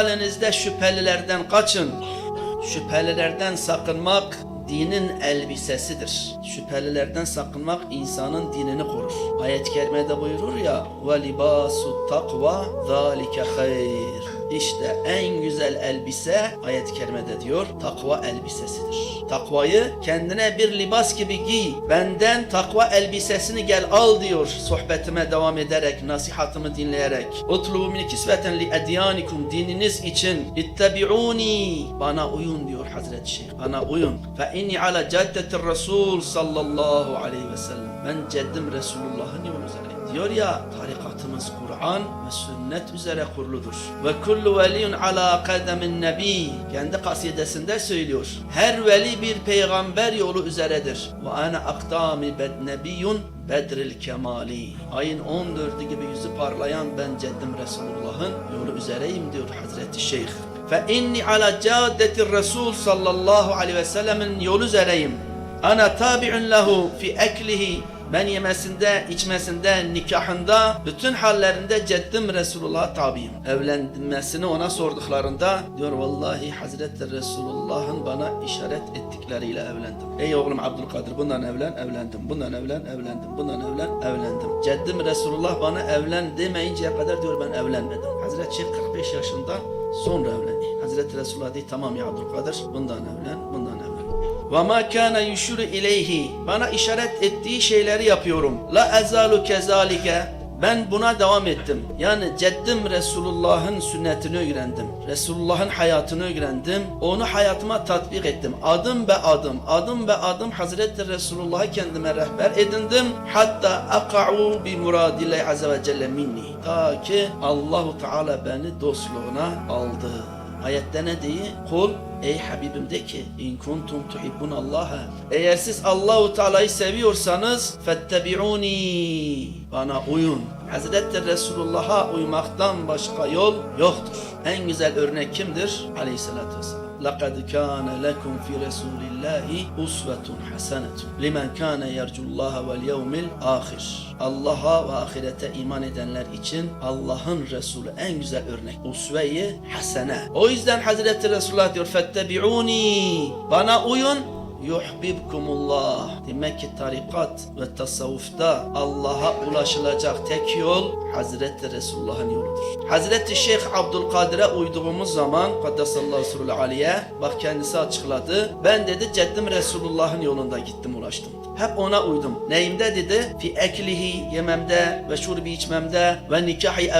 Elinizde şüphelilerden kaçın. Şüphelilerden sakınmak dinin elbisesidir. Şüphelilerden sakınmak insanın dinini korur. Ayet-i kerimede buyurur ya ve libasu takva zalike hayr. İşte en güzel elbise ayet-i kerimede diyor takva elbisesidir. Takvayı kendine bir libas gibi giy. Benden takva elbisesini gel al diyor sohbetime devam ederek, nasihatımı dinleyerek. Utlubu min kisveten li edyanikum dininiz için ittebi'uni bana uyun diyor Hazreti Şeyh. Bana uyun. Fe inni ala caddetir Resul sallallahu aleyhi ve sellem. Ben ceddim Resulullah'ın yolu üzereyim. Diyor ya tarikatımız Kur'an ve sünnet üzere kuruludur. Ve kullu veliyun ala kademin nebi. Kendi kasidesinde söylüyor. Her veli bir peygamber yolu üzeredir. Ve ana aktami bed nebiyun bedril kemali. Ayın 14'ü gibi yüzü parlayan ben ceddim Resulullah'ın yolu üzereyim diyor Hazreti Şeyh. Fe inni ala caddetir Resul sallallahu aleyhi ve sellemin yolu üzereyim. Ana tabi'un lehu fi eklihi ben yemesinde, içmesinde, nikahında, bütün hallerinde ceddim Resulullah'a tabiyim. Evlenmesini ona sorduklarında diyor vallahi Hazreti Resulullah'ın bana işaret ettikleriyle evlendim. Ey oğlum Abdülkadir bundan evlen, evlendim. Bundan evlen, evlendim. Bundan evlen, evlendim. Ceddim Resulullah bana evlen demeyinceye kadar diyor ben evlenmedim. Hazreti Şeyh 45 yaşında sonra evlendi. Hazreti Resulullah dedi tamam ya Abdülkadir bundan evlen, bundan evlen. Ve ma kana yushuru ileyhi bana işaret ettiği şeyleri yapıyorum. La ezalu kezalike ben buna devam ettim. Yani ceddim Resulullah'ın sünnetini öğrendim. Resulullah'ın hayatını öğrendim. Onu hayatıma tatbik ettim. Adım be adım, adım be adım Hazreti Resulullah'ı kendime rehber edindim. Hatta aka'u bi muradillahi azze ve celle minni. Ta ki Allahu Teala beni dostluğuna aldı. Ayette ne diyor? Kul ey Habibim de ki in kuntum tuhibbun Allah'a eğer siz Allahu Teala'yı seviyorsanız fettebi'uni bana uyun. Hazreti Resulullah'a uymaktan başka yol yoktur. En güzel örnek kimdir? Aleyhissalatü vesselam. لَقَدْ كَانَ لَكُمْ فِي رَسُولِ اللّٰهِ اُسْوَةٌ حَسَنَةٌ لِمَنْ كَانَ يَرْجُ اللّٰهَ وَالْيَوْمِ الْآخِرِ Allah'a ve ahirete iman edenler için Allah'ın Resulü en güzel örnek. Usve-i hasene. O yüzden Hazreti Resulullah diyor fettebi'uni bana uyun yuhbibkumullah. Demek ki tarikat ve tasavvufta Allah'a ulaşılacak tek yol Hazreti Resulullah'ın yoludur. Hazreti Şeyh Abdülkadir'e uyduğumuz zaman Kaddesallahu aliye bak kendisi açıkladı. Ben dedi ceddim Resulullah'ın yolunda gittim ulaştım. Hep ona uydum. Neyimde dedi? Fi eklihi yememde ve şurbi içmemde ve nikahi